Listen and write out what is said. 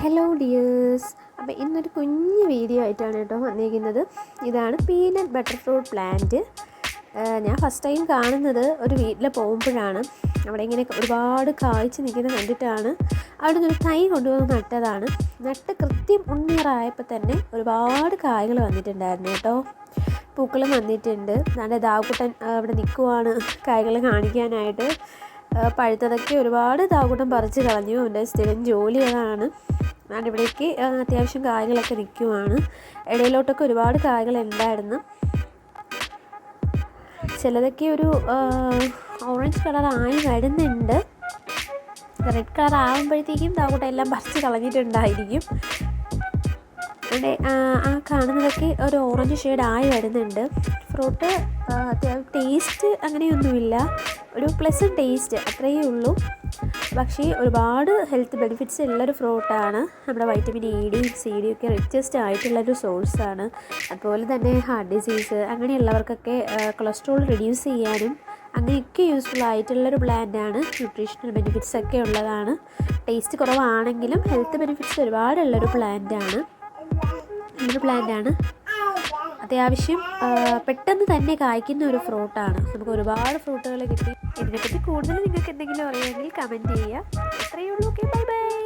Hello dears അപ്പോൾ ഇന്നൊരു കുഞ്ഞു വീഡിയോ ആയിട്ടാണ് കേട്ടോ വന്നിരിക്കുന്നത്. ഇതാണ് പീനട്ട് ബട്ടർ ഫ്രൂട്ട് പ്ലാന്റ് ഞാൻ ഫസ്റ്റ് ടൈം കാണുന്നത് ഒരു വീട്ടിൽ പോകുമ്പോഴാണ്. അവിടെ ഇങ്ങനെ ഒരുപാട് കായ്ച്ച് നിൽക്കുന്നത് കണ്ടിട്ടാണ്. അവിടെ നിന്നൊരു തൈ കൊണ്ടുവന്ന് നട്ടതാണ്. നട്ട് കൃത്യം ഉണ്ണിയറായപ്പോൾ തന്നെ ഒരുപാട് കായ്കൾ വന്നിട്ടുണ്ടായിരുന്നു കേട്ടോ. പൂക്കളും വന്നിട്ടുണ്ട്. നല്ല ദാവുക്കുട്ടൻ അവിടെ നിൽക്കുവാണ് കായ്കൾ കാണിക്കാനായിട്ട്. പഴുത്തതൊക്കെ ഒരുപാട് താകൂട്ടം പറിച്ച് കളഞ്ഞു. എന്റെ സ്ഥിരം ജോലി അതാണ്. ഞാൻ ഇവിടേക്ക് അത്യാവശ്യം കായകളൊക്കെ നിൽക്കുവാണ്. ഇടയിലോട്ടൊക്കെ ഒരുപാട് കായകൾ ഉണ്ടായിരുന്നു ചിലതൊക്കെ ഒരു ഓറഞ്ച് കളർ ആയി വരുന്നുണ്ട്. റെഡ് കളർ ആകുമ്പോഴത്തേക്കും താകൂട്ടം എല്ലാം പറിച്ച് കളഞ്ഞിട്ടുണ്ടായിരിക്കും. അവിടെ ആ കാണുന്നതൊക്കെ ഒരു ഓറഞ്ച് ഷെയ്ഡ് ആയി വരുന്നുണ്ട്. ഫ്രൂട്ട് ടേസ്റ്റ് അങ്ങനെയൊന്നുമില്ല. ഒരു പ്ലസ് ടേസ്റ്റ് അത്രയേ ഉള്ളൂ. പക്ഷേ ഒരുപാട് ഹെൽത്ത് ബെനിഫിറ്റ്സ് ഉള്ളൊരു ഫ്രൂട്ടാണ് നമ്മുടെ vitamin E D C D ഒക്കെ റിച്ചസ്റ്റ് ആയിട്ടുള്ളൊരു സോഴ്സാണ് അതുപോലെ തന്നെ ഹാർട്ട് ഡിസീസ് അങ്ങനെയുള്ളവർക്കൊക്കെ കൊളസ്ട്രോൾ റിഡ്യൂസ് ചെയ്യാനും അങ്ങനെയൊക്കെ യൂസ്ഫുൾ ആയിട്ടുള്ളൊരു പ്ലാന്റാണ് ന്യൂട്രീഷണൽ ബെനിഫിറ്റ്സ് ഒക്കെ ഉള്ളതാണ്. ടേസ്റ്റ് കുറവാണെങ്കിലും ഹെൽത്ത് ബെനിഫിറ്റ്സ് ഒരുപാടുള്ളൊരു പ്ലാന്റാണ് ഒരു പ്ലാന്റാണ് അത്യാവശ്യം പെട്ടെന്ന് തന്നെ കായ്ക്കുന്ന ഒരു ഫ്രൂട്ടാണ്. നമുക്ക് ഒരുപാട് ഫ്രൂട്ടുകൾ കിട്ടി. ഇതിനെപ്പറ്റി കൂടുതൽ നിങ്ങൾക്ക് എന്തെങ്കിലും അറിയാമെങ്കിൽ കമന്റ് ചെയ്യുക. അത്രയേ ഉള്ളൂ. Okay bye bye